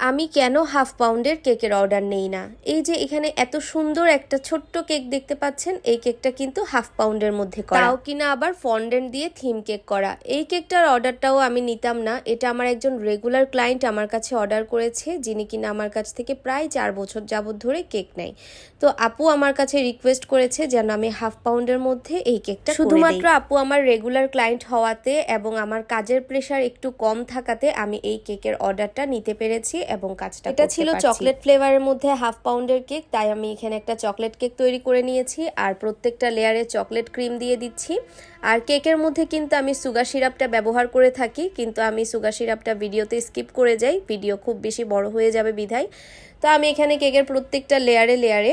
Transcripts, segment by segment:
আমি কেন হাফ পাউন্ডের কেকের অর্ডার নেই না? এই যে এখানে এত সুন্দর একটা ছোট্ট কেক দেখতে পাচ্ছেন এই কেকটা কিন্তু হাফ পাউন্ডের মধ্যে করা। তাও কিনা আবার ফন্ডেন্ট দিয়ে থিম কেক করা। এই কেকটার অর্ডারটাও আমি নিতাম না। এটা আমার একজন রেগুলার ক্লায়েন্ট আমার কাছে অর্ডার করেছে যিনি কিনা আমার কাছ থেকে প্রায় চার বছর যাবত ধরে কেক নেয়। তো আপু আমার কাছে রিকোয়েস্ট করেছে যেন আমি হাফ পাউন্ডের মধ্যে এই কেকটা শুধুমাত্র আপু আমার রেগুলার ক্লায়েন্ট হওয়াতে এবং আমার কাজের প্রেশার একটু কম থাকাতে আমি এই কেকের অর্ডারটা নিতে পেরেছি এবং কাজটা এটা ছিল চকলেট ফ্লেভারের মধ্যে হাফ পাউন্ডের কেক তাই আমি এখানে একটা চকলেট কেক তৈরি করে নিয়েছি আর প্রত্যেকটা লেয়ারে চকলেট ক্রিম দিয়ে দিচ্ছি। আর কেকের মধ্যে কিন্তু আমি সুগার সিরাপটা ব্যবহার করে থাকি কিন্তু আমি সুগার সিরাপটা ভিডিওতে স্কিপ করে যাই ভিডিও খুব বেশি বড় হয়ে যাবে বিধায়। তো আমি এখানে কেকের প্রত্যেকটা লেয়ারে লেয়ারে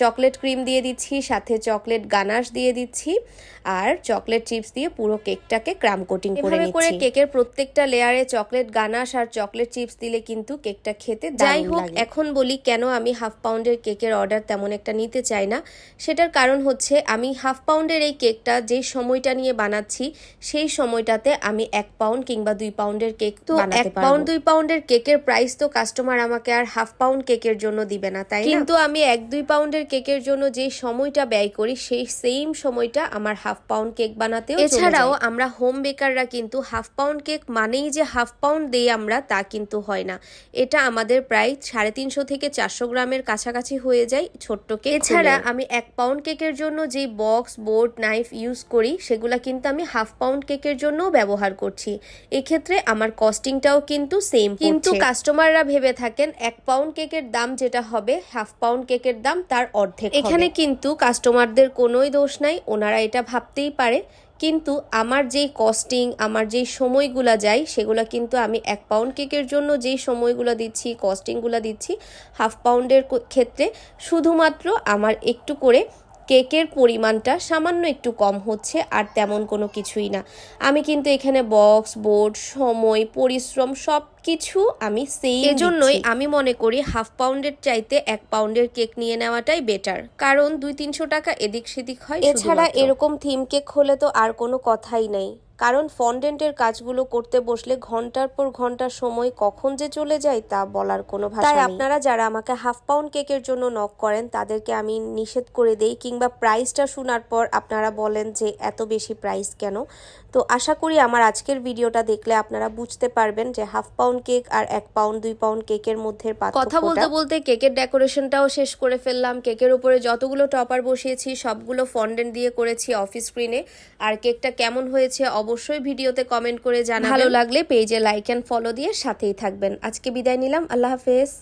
চকলেট ক্রিম দিয়ে দিচ্ছি সাথে চকলেট গানাশ দিয়ে দিচ্ছি আর চকলেট চিপস দিয়ে পুরো কেকটাকে ক্রাম কোটিং করে নিচ্ছি করে কেকের প্রত্যেকটা লেয়ারে চকলেট গানাশ আর চকলেট চিপস দিলে কিন্তু কেকটা খেতে যাই হোক এখন বলি কেন আমি হাফ পাউন্ডের কেকের অর্ডার তেমন একটা নিতে চাই না। সেটার কারণ হচ্ছে আমি হাফ পাউন্ডের এই কেকটা যে সময়টা নিয়ে বানাচ্ছি সেই সময়টাতে আমি এক পাউন্ড কিংবা দুই পাউন্ডের কেক তো এক পাউন্ড দুই পাউন্ডের কেকের প্রাইস তো কাস্টমার আমাকে আর হাফ পাউন্ড কেকের জন্য দিবে না তাই কিন্তু আমি এক দুই পাউন্ডের কেকের জন্য যে সময়টা ব্যয় করি সেই সেম সময়টা আমার হাফ পাউন্ড কেক বানাতেও এছাড়াও আমরা হোম বেকাররা কিন্তু হাফ পাউন্ড কেক মানেই যে হাফ পাউন্ড দেই আমরা তা কিন্তু হয় না। এটা আমাদের প্রায় সাড়ে তিনশো থেকে চারশো গ্রামের কাছাকাছি হয়ে যায় ছোট্ট কেক এছাড়া আমি এক পাউন্ড কেকের জন্য যে বক্স বোর্ড নাইফ ইউজ করি সেগুলা কিন্তু আমি হাফ পাউন্ড কেকের জন্যও ব্যবহার করছি। এক্ষেত্রে আমার কস্টিংটাও কিন্তু সেম কিন্তু কাস্টমাররা ভেবে থাকেন এক পাউন্ড কেকের দাম যেটা হবে হাফ পাউন্ড কেকের দাম তার অর্ধেক এখানে কিন্তু কাস্টমারদের কোনোই দোষ নাই, ওনারা এটা ভাবতেই পারে। কিন্তু আমার যেই কস্টিং, আমার যেই সময়গুলো যায়, সেগুলো কিন্তু আমি এক পাউন্ড কেকের জন্য যেই সময়গুলো দিচ্ছি, কস্টিংগুলো দিচ্ছি, হাফ পাউন্ডের ক্ষেত্রে, শুধুমাত্র আমার একটু করে কেকের পরিমাণটা সামান্য একটু কম হচ্ছে আর তেমন কোনো কিছুই না। আমি কিন্তু এখানে বক্স বোর্ড সময় পরিশ্রম সব কিছু আমি সেই এজন্যই আমি মনে করি হাফ পাউন্ডের চাইতে এক পাউন্ডের কেক নিয়ে নেওয়াটাই বেটার কারণ দুই তিনশো টাকা এদিক সেদিক হয় এছাড়া এরকম থিম কেক হলে তো আর কোনো কথাই নেই। কারণ ফন্ডেন্টের কাজগুলো করতে বসলে ঘণ্টার পর ঘণ্টা সময় কখন যে চলে যায় তা বলার কোনো ভাষা তাই আপনারা যারা আমাকে হাফ পাউন্ড কেকের জন্য নক করেন তাদেরকে আমি নিষেধ করে দেই কিংবা প্রাইসটা শোনার পর আপনারা বলেন যে এত বেশি প্রাইস কেন? তো আশা করি আমার আজকের ভিডিওটা দেখলে আপনারা বুঝতে পারবেন যে হাফ পাউন্ড কেক আর এক পাউন্ড দুই পাউন্ড কেকের মধ্যে কথা বলতে বলতে কেকের ডেকোরেশনটাও শেষ করে ফেললাম। কেকের উপরে যতগুলো টপার বসিয়েছি সবগুলো ফন্ডেন্ট দিয়ে করেছি অফিস স্ক্রিনে আর কেকটা কেমন হয়েছে অবশ্যই ভিডিওতে কমেন্ট করে জানাবেন। ভালো লাগলে পেজে লাইক অ্যান্ড ফলো দিয়ে সাথেই থাকবেন। আজকে বিদায় নিলাম। আল্লাহ হাফেজ।